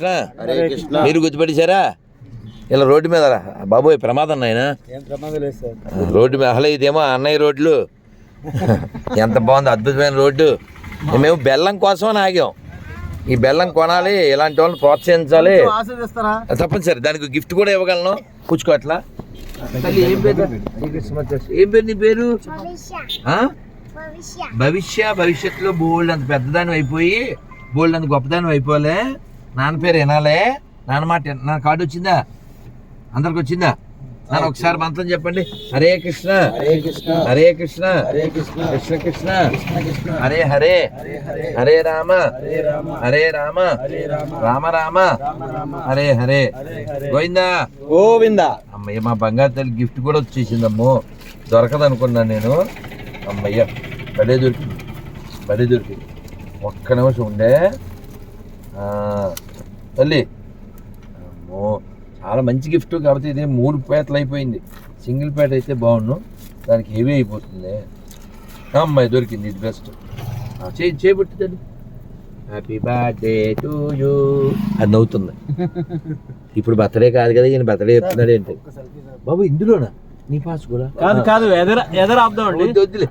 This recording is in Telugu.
కృష్ణ. మీరు గుర్తుపెట్టేశారా? ఇలా రోడ్డు మీద. బాబోయ్ ప్రమాదం నాయన. ఏం ప్రమాదం లేదు సార్. రోడ్డు మీద అసలు ఇదేమో అన్నయ్య రోడ్లు. ఎంత బాగుంది అద్భుతమైన రోడ్డు. మేము బెల్లం కోసం ఆగాం. ఈ బెల్లం కొనాలి ఇలాంటి వాళ్ళని ప్రోత్సహించాలి. తప్పనిసరి దానికి గిఫ్ట్ కూడా ఇవ్వగలను. కూర్చుకో అట్లా. తల్లి, ఏం పేరు? నీ పేరు? భవిష్య. భవిష్యత్తులో బోల్డ్ అంత పెద్దదాని అయిపోయి బోల్డ్ అంత గొప్పదాని అయిపోలే నాన్న పేరు వినాలే. నాన్న మాట నా కార్డు వచ్చిందా? అందరికి వచ్చిందా? నాన్న ఒకసారి మంత్రం చెప్పండి. హరే కృష్ణ. హరే కృష్ణ. హరే కృష్ణ. హరే కృష్ణ. కృష్ణ కృష్ణ. హరే హరే. హరే రామ. హరే రామ. రామ. రామ. హరే హరే. గోవిందా. గోవింద. అమ్మయ్య మా బంగారు తల్లి గిఫ్ట్ కూడా వచ్చేసిందమ్మో. దొరకదు అనుకున్నాను నేను. అమ్మయ్య బడే దొరికింది. బడే దొరికింది. ఒక్క నిమిషం ఉండే. తల్లి అమ్మో చాలా మంచి గిఫ్ట్ కాబట్టి ఇది మూడు పేటలు అయిపోయింది. సింగిల్ పేట అయితే బాగుండు. దానికి హెవీ అయిపోతుంది. అమ్మాయి దొరికింది ఇది బెస్ట్ చేయి చేయబట్టి తల్లి. హ్యాపీ బర్త్డే టు యూ అది నవ్వుతుంది. ఇప్పుడు బర్త్డే కాదు కదా ఈయన బర్త్డే చెప్తున్నాడు ఏంటి బాబు ఇందులోనా? నీ పాస్ కూడా? కాదు కాదు ఎదర ఎదర ఆపుదామండి. వద్దు, వద్దులే.